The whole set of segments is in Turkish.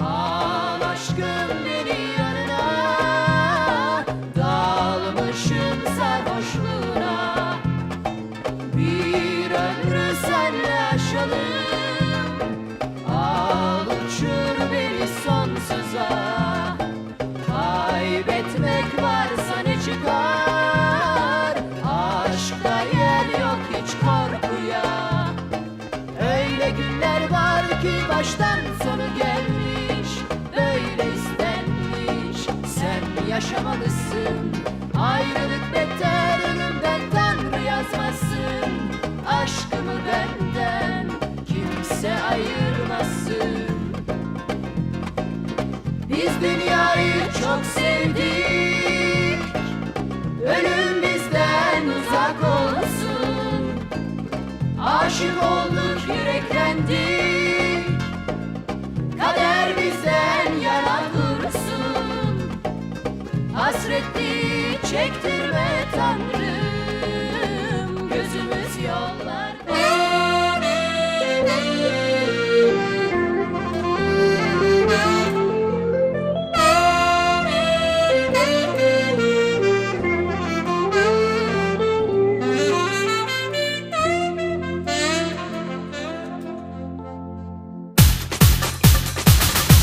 Al aşkım beni yanına Dalmışım sarhoşluğuna. Bir ömrü senle aşalım Al sonsuza. Kaybetmek varsa ne çıkar? Aşkta yer yok hiç kal baştan sonu gelmiş Böyle istenmiş. Sen yaşamalısın Ayrılık beter ölümden Tanrı yazmasın. Aşkımı benden Kimse ayırmasın. Biz dünyayı çok sevdik. Ölüm bizden uzak olsun. Aşık olduk yüreklendik Hasretli çektirme Tanrım. Gözümüz yollarda.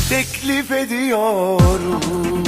Teklif ediyorum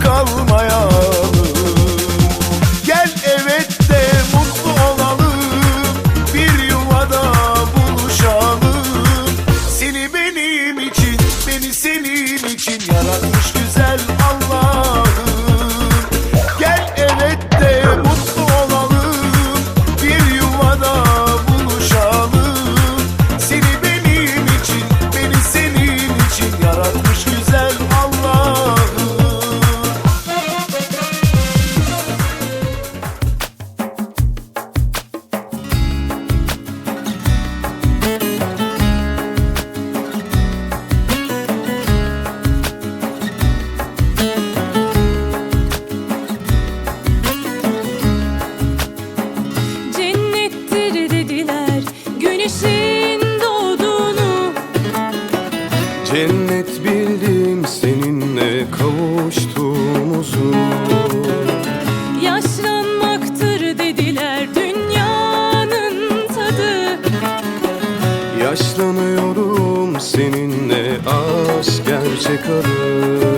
kalmayalım Gel evet de mutlu olalım Bir yuvada buluşalım. Seni benim için Beni senin için Yaratmış güzel Allah'ım. Gel evet de mutlu olalım Bir yuvada buluşalım. Seni benim için Beni senin için Yaratmış güzel bildim seninle kavuştuğumuzu. Yaşlanmaktır dediler dünyanın tadı. Yaşlanıyorum seninle aşk gerçek adı